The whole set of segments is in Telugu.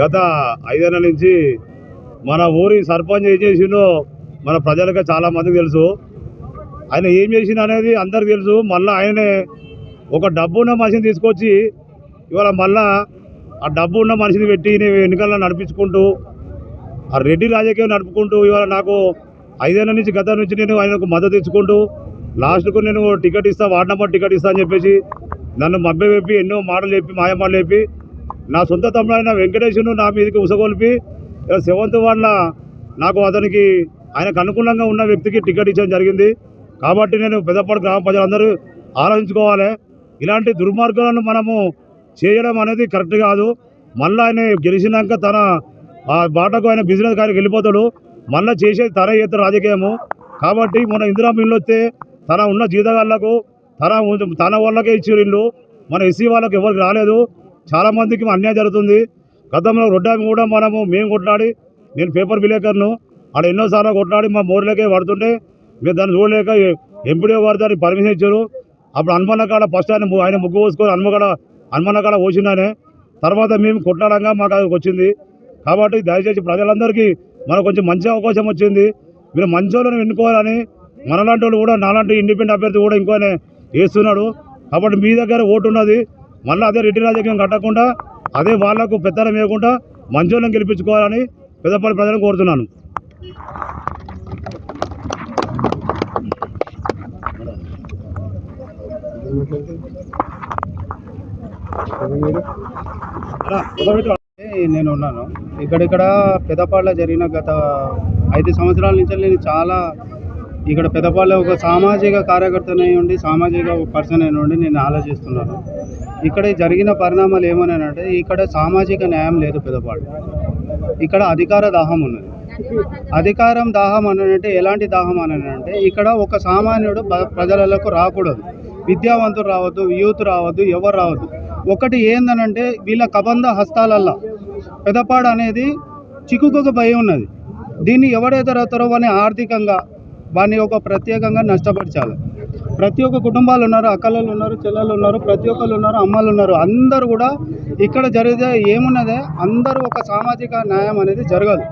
గత ఐదేళ్ళ నుంచి మన ఊరి సర్పంచ్ ఏం చేసిండో మన ప్రజలకు చాలా మందికి తెలుసు. ఆయన ఏం చేసిన అనేది అందరికి తెలుసు. మళ్ళీ ఆయనే ఒక డబ్బు ఉన్న మనిషిని తీసుకొచ్చి ఇవాళ మళ్ళా ఆ డబ్బు ఉన్న మనిషిని పెట్టి నేను ఎన్నికల్లో నడిపించుకుంటూ ఆ రెడ్డి రాజకీయం నడుపుకుంటూ ఇవాళ నాకు ఐదేళ్ళ నుంచి గత నుంచి నేను ఆయనకు మద్దతు ఇచ్చుకుంటూ లాస్ట్కు నేను టికెట్ ఇస్తా వార్డు నెంబర్ టికెట్ ఇస్తా అని చెప్పేసి నన్ను మభ్య చెప్పి ఎన్నో మాటలు చెప్పి మాయమాటలు చెప్పి నా సొంత తమ్ముడైన అయిన నా మీదకి ఉసగొల్పి సెవెంత్ వాళ్ళ నాకు అతనికి ఆయనకు అనుకూలంగా ఉన్న వ్యక్తికి టికెట్ ఇచ్చడం జరిగింది. కాబట్టి నేను పెద్దపాడు గ్రామ ప్రజలందరూ ఆలోచించుకోవాలి. ఇలాంటి దుర్మార్గాలను మనము చేయడం అనేది కరెక్ట్ కాదు. మళ్ళీ ఆయన గెలిచినాక తన ఆ బాటకు ఆయన బిజినెస్ కానీ వెళ్ళిపోతాడు. మళ్ళీ చేసేది తన చేస్తారు రాజకీయము. కాబట్టి మన ఇందిరా మిల్లు వస్తే తన ఉన్న జీతగాళ్ళకు తన తన వాళ్ళకే ఇచ్చారు ఇల్లు. మన ఎస్సీ వాళ్ళకి ఎవరికి రాలేదు. చాలా మందికి అన్యాయం జరుగుతుంది. గతంలో రొడ్డామి కూడా మనము మేము కొట్లాడి నేను పేపర్ విలేకరును ఆడ ఎన్నోసార్లు కొట్లాడి మా మోర్లకే పడుతుంటే మీరు దాన్ని చూడలేక ఎంపీడీ వారు దానికి పర్మిషన్ ఇచ్చారు. అప్పుడు హనుమన్న కాడ ఫస్ట్ ఆయన ఆయన ముగ్గు పోసుకొని హనుమకాడ హనుమన్న కాడ పోసిండానే తర్వాత మేము కొట్లాడంగా మాకు అది వచ్చింది. కాబట్టి దయచేసి ప్రజలందరికీ మనకు కొంచెం మంచి అవకాశం వచ్చింది. మీరు మంచి ఎన్నుకోవాలని మనలాంటి వాళ్ళు కూడా నాలాంటి ఇండిపెండెంట్ అభ్యర్థి కూడా ఇంకోనే వేస్తున్నాడు. కాబట్టి మీ దగ్గర ఓటు ఉన్నది మళ్ళీ అదే రెడ్డి రాజకీయం కట్టకుండా అదే వాళ్ళకు పెత్తనం వేయకుండా మంచి గెలిపించుకోవాలని పెద్దపల్లి ప్రజలను కోరుతున్నాను. నేను ఉన్నాను. ఇక్కడిక్కడ పెద్దపాళ్ళ జరిగిన గత ఐదు సంవత్సరాల నుంచి నేను చాలా ఇక్కడ పెదపాడులో ఒక సామాజిక కార్యకర్తనై ఉండి సామాజిక పర్సన్ అయిన ఉండి నేను ఆలోచిస్తున్నాను. ఇక్కడ జరిగిన పరిణామాలు ఏమనంటే ఇక్కడ సామాజిక న్యాయం లేదు పెద్దపాడు ఇక్కడ అధికార దాహం ఉన్నది. అధికారం దాహం అనంటే ఎలాంటి దాహం అనంటే ఇక్కడ ఒక సామాన్యుడు ప్రజలకు రాకూడదు. విద్యావంతుడు రావద్దు యూత్ రావద్దు ఎవరు రావద్దు. ఒకటి ఏందనంటే వీళ్ళ కబంధ హస్తాలల్లా పెదపాడు అనేది చిక్కుకు భయం ఉన్నది. దీన్ని ఎవరైతే రాతారో అని ఆర్థికంగా వాడిని ఒక ప్రత్యేకంగా నష్టపరచాలి. ప్రతి ఒక్క కుటుంబాలు ఉన్నారు అక్కలు ఉన్నారు చెల్లెలు ఉన్నారు ప్రతి ఒక్కరు ఉన్నారు అమ్మలు ఉన్నారు. అందరూ కూడా ఇక్కడ జరిగే ఏమున్నదే? అందరూ ఒక సామాజిక న్యాయం అనేది జరగదు.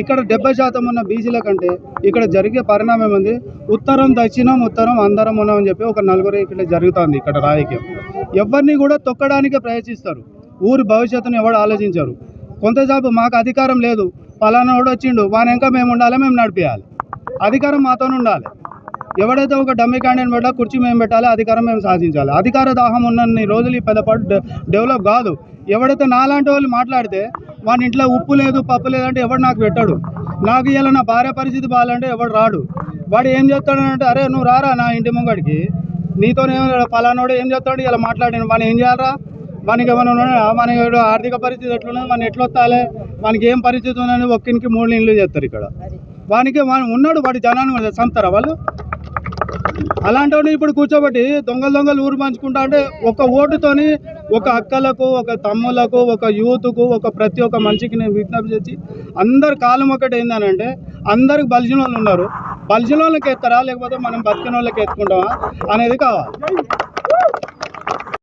ఇక్కడ డెబ్బై శాతం ఉన్న బీసీల కంటే ఇక్కడ జరిగే పరిణామం ఏంది ఉత్తరం దక్షిణం ఉత్తరం అందరం ఉన్నామని చెప్పి ఒక నలుగురు ఇక్కడ జరుగుతుంది ఇక్కడ రాజకీయం. ఎవరిని కూడా తొక్కడానికి ప్రయత్నిస్తారు. ఊరి భవిష్యత్తును ఎవడు ఆలోచించరు. కొంతసేపు మాకు అధికారం లేదు. పలానా వాడు వచ్చిండు వాని ఇంకా మేము ఉండాలి మేము నడిపించాలి అధికారం మాతో ఉండాలి. ఎవడైతే ఒక డమ్మి క్యాండిడేట్ పెట్టా కుర్చీ మేము పెట్టాలి అధికారం మేము సాధించాలి. అధికార దాహం ఉన్నన్ని రోజులు ఈ పెద్దపాటు డెవలప్ కాదు. ఎవడైతే నాలాంటి వాళ్ళు మాట్లాడితే వాని ఇంట్లో ఉప్పు లేదు పప్పు లేదంటే ఎవడు నాకు పెట్టాడు. నాకు ఇలా నా భార్య పరిస్థితి బాగాలంటే ఎవడు రాడు. వాడు ఏం చెప్తాడంటే అరే నువ్వు రారా నా ఇంటి ముంగడికి? నీతోనే ఫలానోడు ఏం చెప్తాడు ఇలా మాట్లాడాను వాడిని ఏం చేయాలరా? మనకి ఏమైనా ఉన్నాడా? మనకి ఆర్థిక పరిస్థితి ఎట్లున్నది? మన ఎట్లా మనకి ఏం పరిస్థితి ఉందని ఒక్కింటికి మూడు ఇళ్ళు చేస్తారు ఇక్కడ. వానికి వాడు ఉన్నాడు వాడి జనాన్ని చంపుతారా వాళ్ళు? అలాంటి ఇప్పుడు కూర్చోబెట్టి దొంగలు దొంగలు ఊరు పంచుకుంటా అంటే ఒక ఓటుతోని ఒక అక్కలకు ఒక తమ్ములకు ఒక యూత్కు ఒక ప్రతి ఒక్క మనిషికి నేను విజ్ఞప్తి చేసి అందరు కాలం ఒకటి ఏందనంటే అందరికి బలిసిన వాళ్ళు ఉన్నారు. బలిసిన వాళ్ళకి ఎత్తారా? లేకపోతే మనం బతికిన వాళ్ళకి ఎత్తుకుంటామా? అనేది కావాలి.